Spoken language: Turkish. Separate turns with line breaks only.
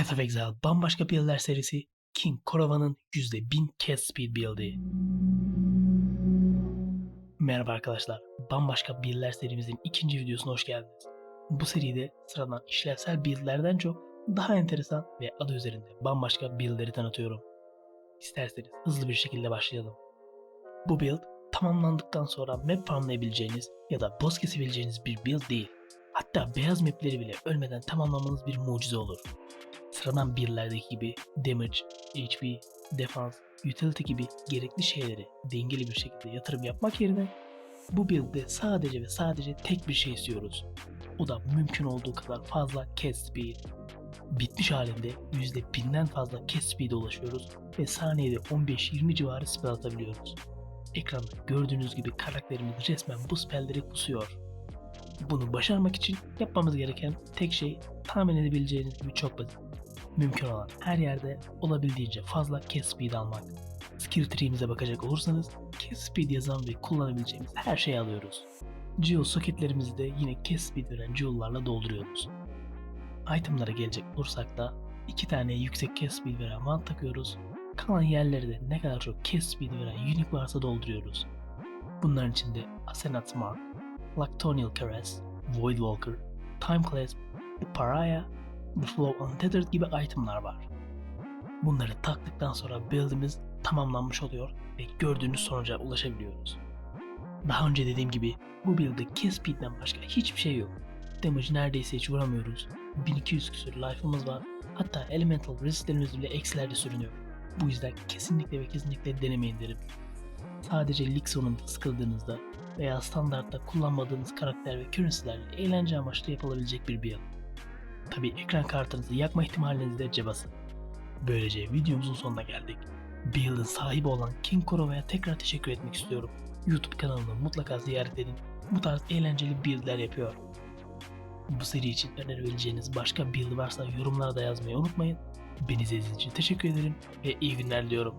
Path of Exile bambaşka build'ler serisi King Korova'nın %1000 cast speed build'i. Merhaba arkadaşlar, bambaşka build'ler serimizin ikinci videosuna hoş geldiniz. Bu seride sıradan işlevsel build'lerden çok daha enteresan ve adı üzerinde bambaşka build'leri tanıtıyorum. İsterseniz hızlı bir şekilde başlayalım. Bu build tamamlandıktan sonra map farmlayabileceğiniz ya da boss kesebileceğiniz bir build değil. Hatta beyaz mapleri bile ölmeden tamamlamanız bir mucize olur. Sıradan birlerdeki gibi damage, HP, defans, utility gibi gerekli şeyleri dengeli bir şekilde yatırım yapmak yerine bu build'de sadece ve sadece tek bir şey istiyoruz. O da mümkün olduğu kadar fazla cast speed. Bitmiş halinde %1000'den fazla cast speed'e ulaşıyoruz ve saniyede 15-20 civarı spell atabiliyoruz. Ekranda gördüğünüz gibi karakterimiz resmen bu spellleri kusuyor. Bunu başarmak için yapmamız gereken tek şey tahmin edebileceğiniz gibi çok basit. Mümkün olan her yerde olabildiğince fazla cast speed almak. Skill tree'mize bakacak olursanız cast speed yazan ve kullanabileceğimiz her şeyi alıyoruz. Geo soketlerimizi de yine cast speed veren geo'larla dolduruyoruz. Itemlara gelecek olursak da iki tane yüksek cast speed veren wand takıyoruz. Kalan yerleri de ne kadar çok cast speed veren unique varsa dolduruyoruz. Bunların içinde Asenat Mark, Lactonial Caress, Void Walker, Time Clasp, The Flow Untethered gibi itemlar var. Bunları taktıktan sonra build'imiz tamamlanmış oluyor ve gördüğünüz sonuca ulaşabiliyoruz. Daha önce dediğim gibi bu build'de kill speed'den başka hiçbir şey yok. Damage neredeyse hiç vuramıyoruz. 1200 küsur life'ımız var. Hatta elemental resistlerimiz bile eksilerde sürünüyor. Bu yüzden kesinlikle ve kesinlikle denemeyin derim. Sadece lig sonunda sıkıldığınızda veya standartta kullanmadığınız karakter ve currency'lerle eğlence amaçlı yapılabilecek bir build. Tabi ekran kartınızı yakma ihtimalinizi de cebasın. Böylece videomuzun sonuna geldik. Build'ın sahibi olan King Korova'ya tekrar teşekkür etmek istiyorum. YouTube kanalını mutlaka ziyaret edin. Bu tarz eğlenceli build'ler yapıyor. Bu seri için önerebileceğiniz başka build varsa yorumlarda yazmayı unutmayın. Beni izlediğiniz için teşekkür ederim ve iyi günler diliyorum.